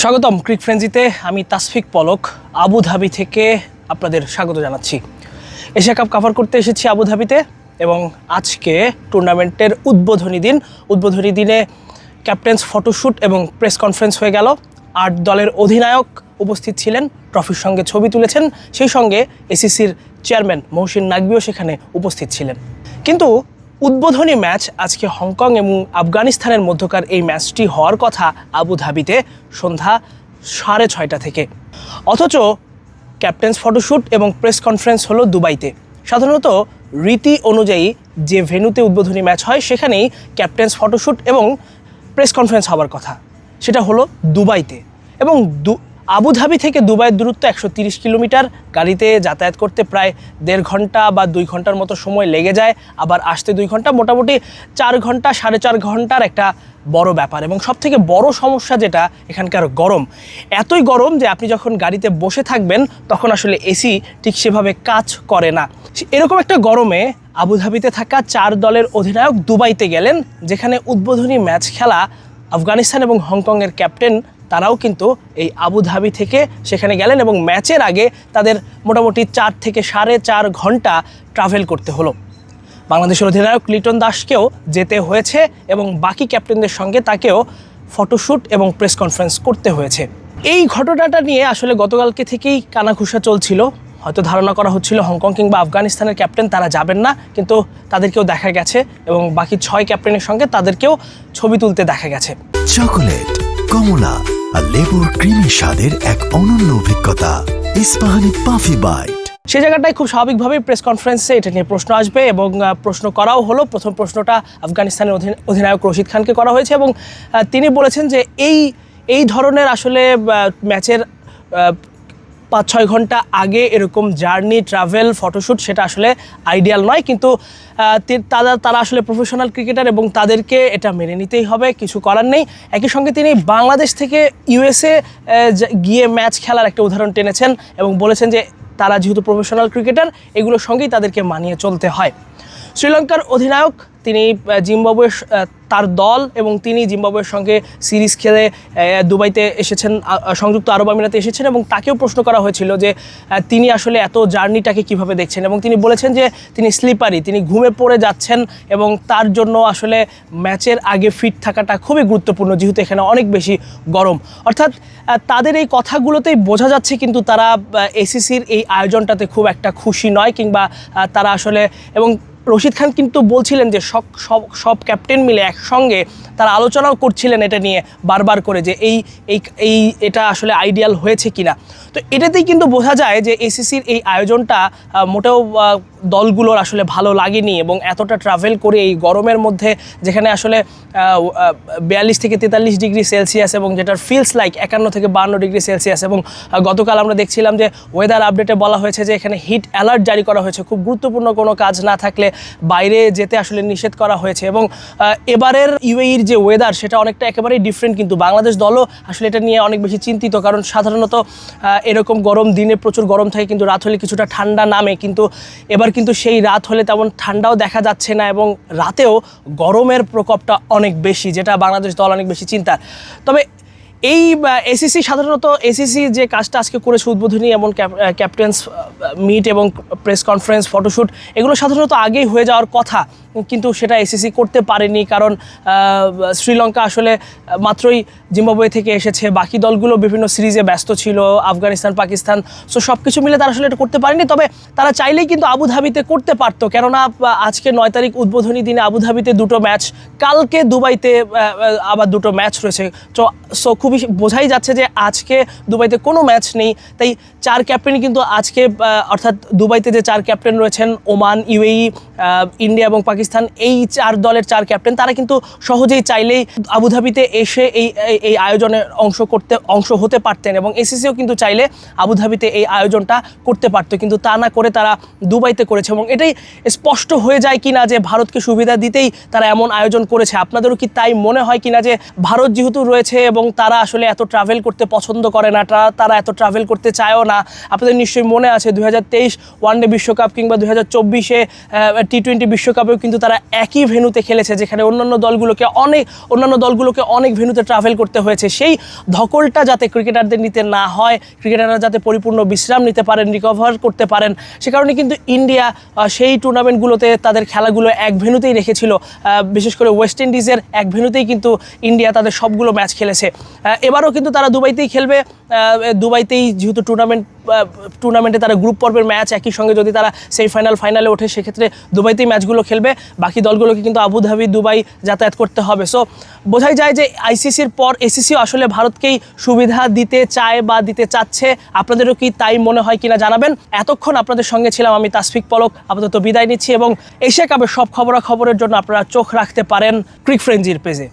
স্বাগতম ক্রিক ফ্রেন্জিতে আমি তাসফিক পলক, আবুধাবি থেকে আপনাদের স্বাগত জানাচ্ছি। এশিয়া কাপ কাভার করতে এসেছি আবুধাবিতে এবং আজকে টুর্নামেন্টের উদ্বোধনী দিন। উদ্বোধনী দিনে ক্যাপ্টেন্স ফটোশ্যুট এবং প্রেস কনফারেন্স হয়ে গেল। আট দলের অধিনায়ক উপস্থিত ছিলেন, ট্রফির সঙ্গে ছবি তুলেছেন, সেই সঙ্গে এসিসির চেয়ারম্যান মহসিন নাকবিও সেখানে উপস্থিত ছিলেন। কিন্তু উদ্বোধনী ম্যাচ আজকে হংকং এবং আফগানিস্তানের মধ্যকার এই ম্যাচটি হওয়ার কথা আবুধাবিতে সন্ধ্যা সাড়ে ছয়টা থেকে। অথচ ক্যাপ্টেন্স ফটোশ্যুট এবং প্রেস কনফারেন্স হলো দুবাইতে। সাধারণত রীতি অনুযায়ী যে ভেন্যুতে উদ্বোধনী ম্যাচ হয়, সেখানেই ক্যাপ্টেন্স ফটোশ্যুট এবং প্রেস কনফারেন্স হওয়ার কথা। সেটা হলো দুবাইতে। এবং আবুধাবি থেকে দুবাইয়ের দূরত্ব একশো কিলোমিটার। গাড়িতে যাতায়াত করতে প্রায় দেড় ঘণ্টা বা দুই ঘণ্টার মতো সময় লেগে যায়। আবার আসতে দুই ঘণ্টা, মোটামুটি চার ঘণ্টা, সাড়ে চার ঘণ্টার একটা বড় ব্যাপার। এবং সব থেকে বড় সমস্যা যেটা, এখানকার গরম। এতই গরম যে আপনি যখন গাড়িতে বসে থাকবেন, তখন আসলে এসি ঠিক সেভাবে কাজ করে না। এরকম একটা গরমে আবুধাবিতে থাকা চার দলের অধিনায়ক দুবাইতে গেলেন, যেখানে উদ্বোধনী ম্যাচ খেলা আফগানিস্তান এবং হংকংয়ের ক্যাপ্টেন তারাও কিন্তু এই আবুধাবি থেকে সেখানে গেলেন এবং ম্যাচের আগে তাদের মোটামুটি চার থেকে সাড়ে চার ঘণ্টা ট্রাভেল করতে হলো। বাংলাদেশের অধিনায়ক লিটন দাসকেও যেতে হয়েছে এবং বাকি ক্যাপ্টেনদের সঙ্গে তাকেও ফটোশ্যুট এবং প্রেস কনফারেন্স করতে হয়েছে। এই ঘটনাটা নিয়ে আসলে গতকালকে থেকেই কানাঘুষা চলছিল। হয়তো ধারণা করা হচ্ছিল হংকং কিংবা আফগানিস্তানের ক্যাপ্টেন তারা যাবেন না, কিন্তু তাদেরকেও দেখা গেছে এবং বাকি ছয় ক্যাপ্টেনের সঙ্গে তাদেরকেও ছবি তুলতে দেখা গেছে। চকোলেট, কমলা আর লেবুর ক্রিমি স্বাদের এক অনন্য অভিজ্ঞতা, ইস্পাহানি পাফি বাইট। সে জায়গাটায় খুব স্বাভাবিকভাবেই প্রেস কনফারেন্সে এটা নিয়ে প্রশ্ন আসবে এবং প্রশ্ন করাও হলো। প্রথম প্রশ্নটা আফগানিস্তানের অধি- অধিনায়ক রশিদ খানকে করা হয়েছে এবং তিনি বলেছেন যে এই এই ধরনের আসলে ম্যাচের পাঁচ ছয় ঘণ্টা আগে এরকম জার্নি ট্রাভেল ফটোশ্যুট সেটা আসলে আইডিয়াল নয়। কিন্তু তারা তারা আসলে প্রফেশনাল ক্রিকেটার এবং তাদেরকে এটা মেনে নিতেই হবে কিছু করার নেই। একই সঙ্গে তিনি বাংলাদেশ থেকে ইউএসএ গিয়ে ম্যাচ খেলার একটা উদাহরণ টেনেছেন এবং বলেছেন যে তারা যেহেতু প্রফেশনাল ক্রিকেটার এগুলোর সঙ্গেই তাদেরকে মানিয়ে চলতে হয়। শ্রীলঙ্কার অধিনায়ক তিনি আহ, তার দল এবং তিনি জিম্বাবুয়ের সঙ্গে সিরিজ খেলে দুবাইতে এসেছেন সংযুক্ত আরব আমিরাতে এসেছেন এবং তাকেও প্রশ্ন করা হয়েছিল যে তিনি আসলে এত জার্নিটাকে কীভাবে দেখছেন এবং তিনি বলেছেন যে, তিনি স্লিপারি, তিনি ঘুমে পড়ে যাচ্ছেন এবং তার জন্য আসলে ম্যাচের আগে ফিট থাকাটা খুবই গুরুত্বপূর্ণ, যেহেতু এখানে অনেক বেশি গরম। অর্থাৎ তাদের এই কথাগুলোতেই বোঝা যাচ্ছে কিন্তু তারা এসিসির এই আয়োজনটাতে খুব একটা খুশি নয় কিংবা তারা আসলে, এবং রশিদ খান কিন্তু বলছিলেন যে সব সব সব ক্যাপ্টেন মিলে একসঙ্গে তারা আলোচনাও করছিলেন এটা নিয়ে বারবার করে যে এই এই এটা আসলে আইডিয়াল হয়েছে কিনা। তো এটাতেই কিন্তু বোঝা যায় যে এসিসির এই আয়োজনটা মোটেও দলগুলোর আসলে ভালো লাগেনি এবং এতটা ট্রাভেল করে এই গরমের মধ্যে যেখানে আসলে বিয়াল্লিশ থেকে তেতাল্লিশ ডিগ্রি সেলসিয়াস এবং যেটার ফিলস লাইক একান্ন থেকে বান্ন ডিগ্রি সেলসিয়াস এবং গতকাল আমরা দেখছিলাম যে ওয়েদার আপডেটে বলা হয়েছে যে এখানে হিট অ্যালার্ট জারি করা হয়েছে। খুব গুরুত্বপূর্ণ কোনো কাজ না থাকলে বাইরে যেতে আসলে নিষেধ করা হয়েছে এবং এবারের ইউএইর যে ওয়েদার সেটা অনেকটা একেবারেই ডিফারেন্ট কিন্তু বাংলাদেশ দলও আসলে এটা নিয়ে অনেক বেশি চিন্তিত কারণ সাধারণত এরকম গরম দিনে প্রচুর গরম থাকে কিন্তু রাত হলে কিছুটা ঠান্ডা নামে কিন্তু এবার কিন্তু সেই রাত হলে তেমন ঠান্ডাও দেখা যাচ্ছে না এবং রাতেও গরমের প্রকোপটা অনেক বেশি, যেটা বাংলাদেশ দল অনেক বেশি চিন্তার। তবে এই এসিসি সাধারণত এসিসি যে কাজটা আজকে করেছে উদ্বোধনী এবং ক্যাপ্টেন্স মিট এবং প্রেস কনফারেন্স ফটোশ্যুট এগুলো সাধারণত আগেই হয়ে যাওয়ার কথা। কিন্তু সেটা এসিসি করতে পারেনি কারণ শ্রীলঙ্কা আসলে মাত্রই জিম্বাবুয়ে থেকে এসেছে। বাকি দলগুলো বিভিন্ন সিরিজে ব্যস্ত ছিল, আফগানিস্তান, পাকিস্তান সো সব কিছু মিলে তারা আসলে এটা করতে পারেনি। তবে তারা চাইলেই কিন্তু আবুধাবিতে করতে পারতো। কেননা আজকে নয় তারিখ উদ্বোধনী দিনে আবুধাবিতে দুটো ম্যাচ, কালকে দুবাইতে আবার দুটো ম্যাচ রয়েছে। তো সো খুবই বোঝাই যাচ্ছে যে আজকে দুবাইতে কোনো ম্যাচ নেই। তাই চার ক্যাপ্টেন কিন্তু আজকে অর্থাৎ দুবাইতে যে চার ক্যাপ্টেন রয়েছেন, ওমান, ইউএই ইন্ডিয়া এবং পাকিস্তান এই চার দলের চার ক্যাপ্টেন, তারা কিন্তু সহজেই চাইলেই আবুধাবিতে এসে এই, এই- এই আয়োজনে অংশ করতে, অংশ হতে পারতেন এবং এসিসিও কিন্তু চাইলে আবুধাবিতে এই আয়োজনটা করতে পারতো। কিন্তু তা না করে তারা দুবাইতে করেছে এবং এটাই স্পষ্ট হয়ে যায় কিনা যে ভারতকে সুবিধা দিতেই তারা এমন আয়োজন করেছে, আপনাদেরও কি তাই মনে হয় কিনা যে ভারত যেহেতু রয়েছে এবং তারা আসলে এত ট্রাভেল করতে পছন্দ করে না তারা এত ট্রাভেল করতে চায়ও না, আপনাদের নিশ্চয়ই মনে আছে দু হাজার তেইশ ওয়ানডে বিশ্বকাপ কিংবা দু হাজার চব্বিশে টি টোয়েন্টি বিশ্বকাপেও কিন্তু কিন্তু তারা একই ভেন্যুতে খেলেছে, যেখানে অন্যান্য দলগুলোকে অনেক, অন্যান্য দলগুলোকে অনেক ভেন্যুতে ট্রাভেল করতে হয়েছে। সেই ধকলটা যাতে ক্রিকেটারদের নিতে না হয় ক্রিকেটাররা যাতে পরিপূর্ণ বিশ্রাম নিতে পারেন রিকভার করতে পারেন, সে কারণে কিন্তু ইন্ডিয়া সেই টুর্নামেন্টগুলোতে তাদের খেলাগুলো এক ভেন্যুতেই রেখেছিল। বিশেষ করে ওয়েস্ট ইন্ডিজের এক ভেন্যুতেই কিন্তু ইন্ডিয়া তাদের সবগুলো ম্যাচ খেলেছে। এবারও কিন্তু তারা দুবাইতেই খেলবে। দুবাইতেই যেহেতু টুর্নামেন্ট টুর্নামেন্টে তারা গ্রুপ পর্বের ম্যাচ একই সঙ্গে যদি তারা সেমিফাইনাল ফাইনালে ওঠে, সেক্ষেত্রে দুবাইতেই ম্যাচগুলো খেলবে। বাকি দলগুলোকে কিন্তু আবুধাবি, দুবাই যাতায়াত করতে হবে। সো বোঝাই যায় যে আইসিসির পর এসিসিও আসলে ভারতকেই সুবিধা দিতে চায় বা দিতে চাচ্ছে। আপনাদেরও কি তাই মনে হয় কিনা জানাবেন। এতক্ষণ আপনাদের সঙ্গে ছিলাম আমি তাসফিক পলক। আপাতত বিদায় নিচ্ছি এবং এশিয়া কাপের সব খবরাখবরের জন্য আপনারা চোখ রাখতে পারেন ক্রিক ফ্রেঞ্জির পেজে।